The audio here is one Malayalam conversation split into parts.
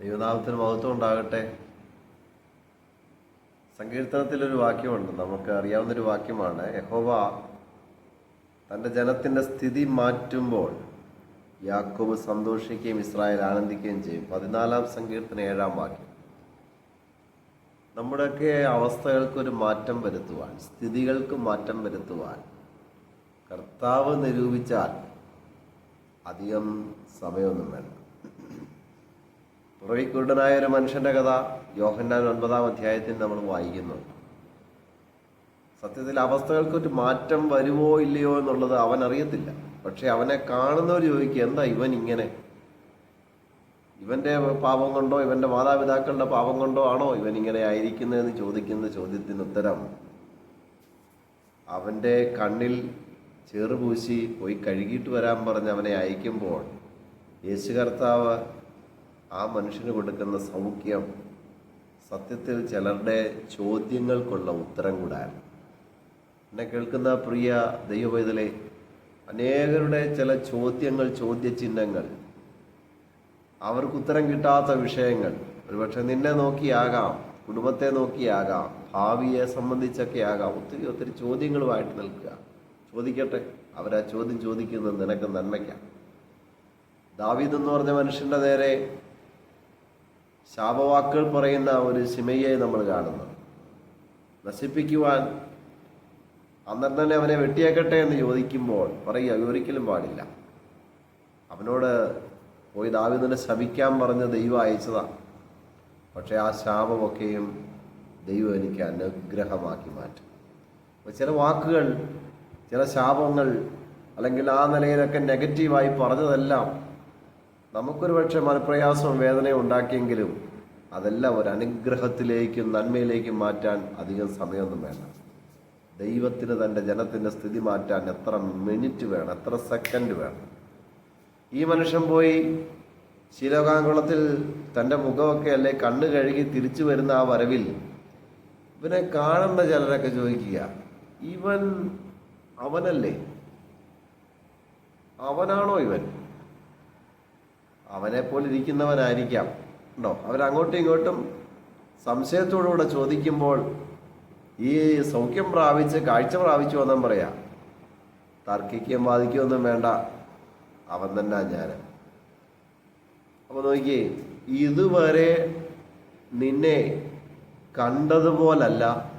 ദൈവനാമത്തിന് മഹത്വം ഉണ്ടാകട്ടെ. സങ്കീർത്തനത്തിലൊരു വാക്യമുണ്ട്. നമുക്ക് അറിയാവുന്നൊരു വാക്യമാണ്. യഹോവ തന്റെ ജനത്തിന്റെ സ്ഥിതി മാറ്റുമ്പോൾ യാക്കോബ് സന്തോഷിക്കുകയും ഇസ്രായേൽ ആനന്ദിക്കുകയും ചെയ്യും. പതിനാലാം സങ്കീർത്തന ഏഴാം വാക്യം. നമ്മുടെയൊക്കെ അവസ്ഥകൾക്കൊരു മാറ്റം വരുത്തുവാൻ സ്ഥിതികൾക്ക് മാറ്റം വരുത്തുവാൻ കർത്താവ് നിരൂപിച്ചാൽ അധികം സമയമൊന്നും വേണ്ട. പുറവിക്കുരുടനായ ഒരു മനുഷ്യന്റെ കഥ യോഹന്നാൻ ഒൻപതാം അധ്യായത്തിൽ നമ്മൾ വായിക്കുന്നു. സത്യത്തിൽ അവസ്ഥകൾക്കൊരു മാറ്റം വരുമോ ഇല്ലയോ എന്നുള്ളത് അവൻ അറിയത്തില്ല. പക്ഷെ അവനെ കാണുന്നവർ ചോദിക്കുക എന്താ ഇവൻ ഇങ്ങനെ? ഇവന്റെ പാപം കൊണ്ടോ ഇവന്റെ മാതാപിതാക്കളുടെ പാപം കൊണ്ടോ ആണോ ഇവൻ ഇങ്ങനെ ആയിരിക്കുന്നതെന്ന് ചോദിക്കുന്ന ചോദ്യത്തിന് ഉത്തരം അവന്റെ കണ്ണിൽ ചേറുപൂശി പോയി കഴുകിയിട്ട് വരാൻ പറഞ്ഞ് അവനെ അയക്കുമ്പോൾ യേശു കർത്താവ് ആ മനുഷ്യന് കൊടുക്കുന്ന സൗഖ്യം സത്യത്തിൽ ചിലരുടെ ചോദ്യങ്ങൾക്കുള്ള ഉത്തരം കൂടാണ് എന്നെ കേൾക്കുന്ന പ്രിയ ദൈവവേദലെ അനേകരുടെ ചില ചോദ്യങ്ങൾ ചോദ്യചിഹ്നങ്ങൾ അവർക്ക് ഉത്തരം കിട്ടാത്ത വിഷയങ്ങൾ ഒരുപക്ഷെ നിന്നെ നോക്കിയാകാം കുടുംബത്തെ നോക്കിയാകാം ഭാവിയെ സംബന്ധിച്ചൊക്കെ ആകാം ഒത്തിരി ഒത്തിരി ചോദ്യങ്ങളുമായിട്ട് നിൽക്കുക. ചോദിക്കട്ടെ അവരാ ചോദ്യം ചോദിക്കുന്നത് നിനക്ക് നന്മയ്ക്കാം. ദാവീദ് എന്ന് പറഞ്ഞ മനുഷ്യന്റെ നേരെ ശാപവാക്കുകൾ പറയുന്ന ഒരു സിമയെ നമ്മൾ കാണുന്നു. നശിപ്പിക്കുവാൻ അന്നേരം തന്നെ അവനെ വെട്ടിയേക്കട്ടെ എന്ന് ചോദിക്കുമ്പോൾ പറയുക ഒരിക്കലും പാടില്ല. അവനോട് പോയി ദാവിദിനെ ശപിക്കാൻ പറഞ്ഞ് ദൈവം അയച്ചതാണ് പക്ഷേ ആ ശാപമൊക്കെയും ദൈവം എനിക്ക് അനുഗ്രഹമാക്കി മാറ്റും. അപ്പോൾ ചില വാക്കുകൾ ചില ശാപങ്ങൾ അല്ലെങ്കിൽ ആ നിലയിലൊക്കെ നെഗറ്റീവായി പറഞ്ഞതെല്ലാം നമുക്കൊരു പക്ഷേ മനപ്രയാസവും വേദനയും ഉണ്ടാക്കിയെങ്കിലും അതെല്ലാം ഒരു അനുഗ്രഹത്തിലേക്കും നന്മയിലേക്കും മാറ്റാൻ അധികം സമയമൊന്നും വേണ്ട. ദൈവത്തിന് തന്റെ ജനത്തിന്റെ സ്ഥിതി മാറ്റാൻ എത്ര മിനിറ്റ് വേണം എത്ര സെക്കൻഡ് വേണം. ഈ മനുഷ്യൻ പോയി ശീലോകാങ്കുളത്തിൽ തന്റെ മുഖമൊക്കെ അല്ലെ കണ്ണ് കഴുകി തിരിച്ചു വരുന്ന ആ വരവിൽ ഇവനെ കാണുന്ന ചിലരൊക്കെ ചോദിക്കുക ഇവൻ അവനല്ലേ? അവനാണോ ഇവൻ? അവനെ പോലെ ഉണ്ടോ? അവരങ്ങോട്ടും ഇങ്ങോട്ടും സംശയത്തോടുകൂടെ ചോദിക്കുമ്പോൾ ഈ സൗഖ്യം പ്രാപിച്ച് കാഴ്ച പ്രാപിച്ചു എന്നും പറയാം. തർക്കിക്കുകയും ബാധിക്കുകയൊന്നും വേണ്ട. അവൻ തന്നെ ഞാൻ അപ്പൊ നോക്കിയേ ഇതുവരെ നിന്നെ കണ്ടതുപോലല്ല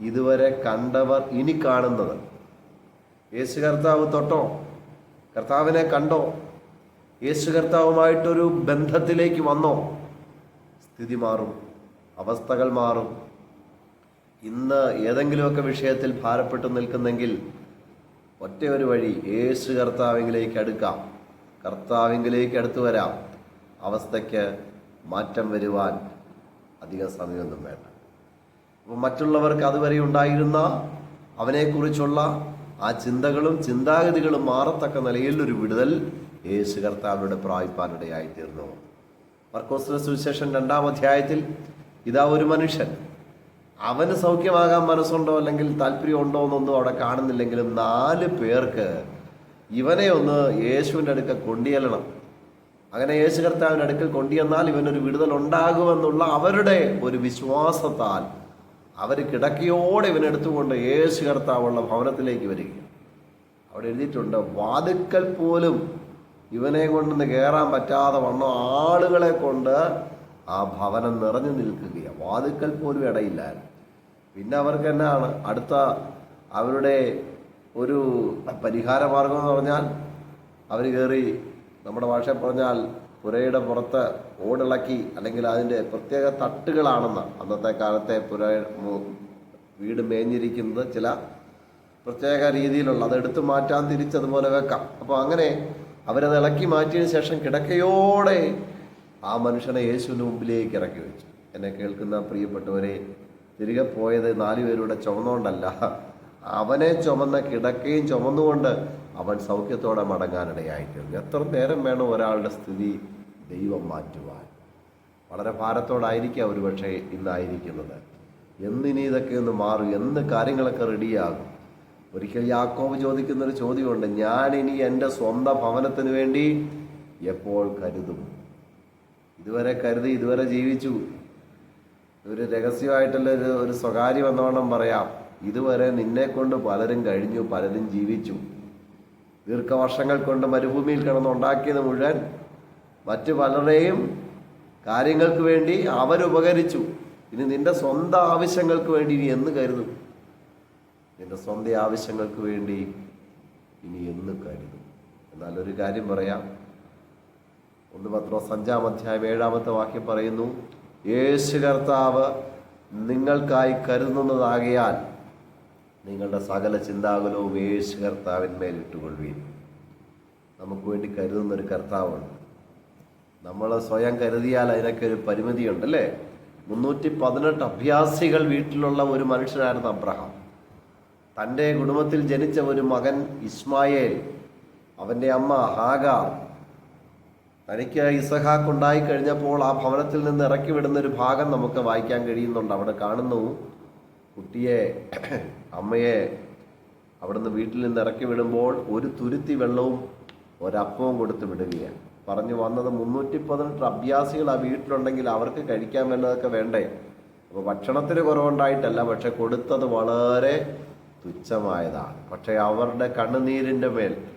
ഇതുവരെ കണ്ടവർ ഇനി കാണുന്നത്. യേശു കർത്താവ് തൊട്ടോ കർത്താവിനെ കണ്ടോ? യേശു കർത്താവുമായിട്ടൊരു ബന്ധത്തിലേക്ക് വന്നോ? സ്ഥിതി മാറും അവസ്ഥകൾ മാറും. ഇന്ന് ഏതെങ്കിലുമൊക്കെ വിഷയത്തിൽ ഭാരപ്പെട്ടു നിൽക്കുന്നെങ്കിൽ ഒറ്റയൊരു വഴി യേശു കർത്താവിങ്കിലേക്ക് അടുക്കാം കർത്താവിങ്കിലേക്ക് അടുത്തു വരാം. അവസ്ഥയ്ക്ക് മാറ്റം വരുവാൻ അധികം സമയമൊന്നും വേണ്ട. അപ്പോൾ മറ്റുള്ളവർക്ക് അതുവരെ ഉണ്ടായിരുന്ന അവനെക്കുറിച്ചുള്ള ആ ചിന്തകളും ചിന്താഗതികളും മാറത്തക്ക നിലയിൽ ഒരു വിടുതൽ യേശു കർത്താവിലൂടെ പ്രാപിപ്പാനിടയായി തീർന്നു. മർക്കോസിന്റെ സുവിശേഷം രണ്ടാം അധ്യായത്തിൽ ഇതാ ഒരു മനുഷ്യൻ. അവന് സൗഖ്യമാകാൻ മനസ്സുണ്ടോ അല്ലെങ്കിൽ താല്പര്യമുണ്ടോ എന്നൊന്നും അവിടെ കാണുന്നില്ലെങ്കിലും നാല് പേർക്ക് ഇവനെ ഒന്ന് യേശുവിന്റെ അടുക്കൽ കൊണ്ടുചെല്ലണം. അങ്ങനെ യേശു കർത്താവിന്റെ അടുക്കൽ കൊണ്ടുചെന്നാൽ ഇവനൊരു വിടുതൽ ഉണ്ടാകുമെന്നുള്ള അവരുടെ ഒരു വിശ്വാസത്താൽ അവർ കിടക്കയോടെ ഇവനെടുത്തുകൊണ്ട് യേശു കർത്താവുള്ള ഭവനത്തിലേക്ക് വരിക അവിടെ എഴുതിയിട്ടുണ്ട് വാതുക്കൽ പോലും ഇവനെ കൊണ്ടൊന്ന് കയറാൻ പറ്റാതെ വന്ന ആളുകളെ കൊണ്ട് ആ ഭവനം നിറഞ്ഞു നിൽക്കുകയാണ് വാതുക്കൽ പോലും ഇടയില്ലായിരുന്നു. പിന്നെ അവർക്ക് എന്നാണ്? അടുത്ത അവരുടെ ഒരു പരിഹാര മാർഗം എന്ന് പറഞ്ഞാൽ അവർ കയറി നമ്മുടെ ഭാഷ പറഞ്ഞാൽ പുരയുടെ പുറത്ത് ഓടിളക്കി അല്ലെങ്കിൽ അതിന്റെ പ്രത്യേക തട്ടുകളാണെന്ന് അന്നത്തെ കാലത്തെ പുര വീട് മേഞ്ഞിരിക്കുന്നത് ചില പ്രത്യേക രീതിയിലുള്ള അത് എടുത്തു മാറ്റാൻ തിരിച്ചതുപോലെ വെക്കാം. അപ്പോൾ അങ്ങനെ അവരത് ഇളക്കി മാറ്റിയതിന് ശേഷം കിടക്കയോടെ ആ മനുഷ്യനെ യേശുവിന് മുമ്പിലേക്ക് ഇറക്കി വെച്ചു. എന്നെ കേൾക്കുന്ന പ്രിയപ്പെട്ടവരെ തിരികെ പോയത് നാലു പേരുടെ ചുമന്നുകൊണ്ടല്ല. അവനെ ചുമന്ന കിടക്കയും ചുമന്നുകൊണ്ട് അവൻ സൗഖ്യത്തോടെ മടങ്ങാനിടയായിട്ടുണ്ട് എത്ര നേരം വേണം ഒരാളുടെ സ്ഥിതി ദൈവം മാറ്റുവാൻ? വളരെ ഭാരത്തോടായിരിക്കാം ഒരുപക്ഷെ ഇന്നായിരിക്കുന്നത്. എന്നിനി ഇതൊക്കെ ഒന്ന് മാറും? എന്ന് കാര്യങ്ങളൊക്കെ റെഡിയാകും ഒരിക്കൽ യാക്കോബ് ചോദിക്കുന്ന ഒരു ചോദ്യമുണ്ട് ഞാൻ ഇനി എന്റെ സ്വന്തം ഭവനത്തിന് വേണ്ടി എപ്പോൾ കരുതും? ഇതുവരെ കരുതി ഇതുവരെ ജീവിച്ചു. ഒരു രഹസ്യമായിട്ടുള്ള ഒരു ഒരു സ്വകാര്യം എന്നോണം പറയാം ഇതുവരെ നിന്നെ കൊണ്ട് പലരും കഴിഞ്ഞു പലരും ജീവിച്ചു. ദീർഘവർഷങ്ങൾ കൊണ്ട് മരുഭൂമിയിൽ കിടന്നുണ്ടാക്കിയത് മുഴുവൻ മറ്റു പലരുടെയും കാര്യങ്ങൾക്ക് വേണ്ടി അവരുപകരിച്ചു. ഇനി നിന്റെ സ്വന്തം ആവശ്യങ്ങൾക്ക് വേണ്ടി ഇനി എന്ന് കരുതും? നിന്റെ സ്വന്തം ആവശ്യങ്ങൾക്ക് വേണ്ടി ഇനി എന്ന് കരുതും. എന്നാലൊരു കാര്യം പറയാം. ഒന്ന് പത്രോസ് അഞ്ചാം അധ്യായം ഏഴാമത്തെ വാക്യം പറയുന്നു യേശു കർത്താവ് നിങ്ങൾക്കായി കരുതുന്നതാകിയാൽ നിങ്ങളുടെ സകല ചിന്താകുലവും യേശു കർത്താവിന്മേൽ ഇട്ടുകൊള്ളുവീൻ. നമുക്ക് വേണ്ടി കരുതുന്ന ഒരു കർത്താവുണ്ട്. നമ്മൾ സ്വയം കരുതിയാൽ അതിനൊക്കെ ഒരു പരിമിതിയുണ്ട് അല്ലേ? മുന്നൂറ്റി പതിനെട്ട് അഭ്യാസികൾ വീട്ടിലുള്ള ഒരു മനുഷ്യനായിരുന്നു അബ്രഹാം. തന്റെ കുടുംബത്തിൽ ജനിച്ച ഒരു മകൻ ഇസ്മായേൽ അവന്റെ അമ്മ ഹാഗാർ. തനിക്ക് ഇസഹാക്ക് ഉണ്ടായി കഴിഞ്ഞപ്പോൾ ആ ഭവനത്തിൽ നിന്ന് ഇറക്കി വിടുന്ന ഒരു ഭാഗം നമുക്ക് വായിക്കാൻ കഴിയുന്നുണ്ട്. അവിടെ കാണുന്നു കുട്ടിയെ അമ്മയെ അവിടുന്ന് വീട്ടിൽ നിന്ന് ഇറക്കി വിടുമ്പോൾ ഒരു തുരുത്തി വെള്ളവും ഒരപ്പവും കൊടുത്ത് വിടുകയാണ്. പറഞ്ഞു വന്നത് മുന്നൂറ്റി പതിനെട്ട് അഭ്യാസികൾ ആ വീട്ടിലുണ്ടെങ്കിൽ അവർക്ക് കഴിക്കാൻ വല്ലതൊക്കെ വേണ്ടേ? അപ്പോൾ ഭക്ഷണത്തിന് കുറവുണ്ടായിട്ടല്ല പക്ഷെ കൊടുത്തത് വളരെ തുച്ഛമായതാണ്. പക്ഷേ അവരുടെ കണ്ണുനീരിന്റെ മേൽ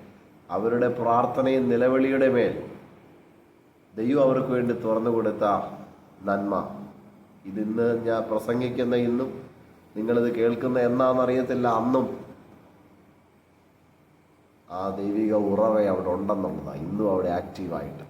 അവരുടെ പ്രാർത്ഥനയും നിലവിളിയുടെ മേൽ ദൈവം അവർക്ക് വേണ്ടി തുറന്നു കൊടുത്ത നന്മ. ഇതിന്ന് ഞാൻ പ്രസംഗിക്കുന്ന ഇന്നും നിങ്ങളിത് കേൾക്കുന്ന എന്നാണെന്നറിയത്തില്ല അന്നും ആ ദൈവിക ഉറവ അവിടെ ഉണ്ടെന്നുള്ളതാണ്. ഇന്നും അവിടെ ആക്റ്റീവായിട്ട്.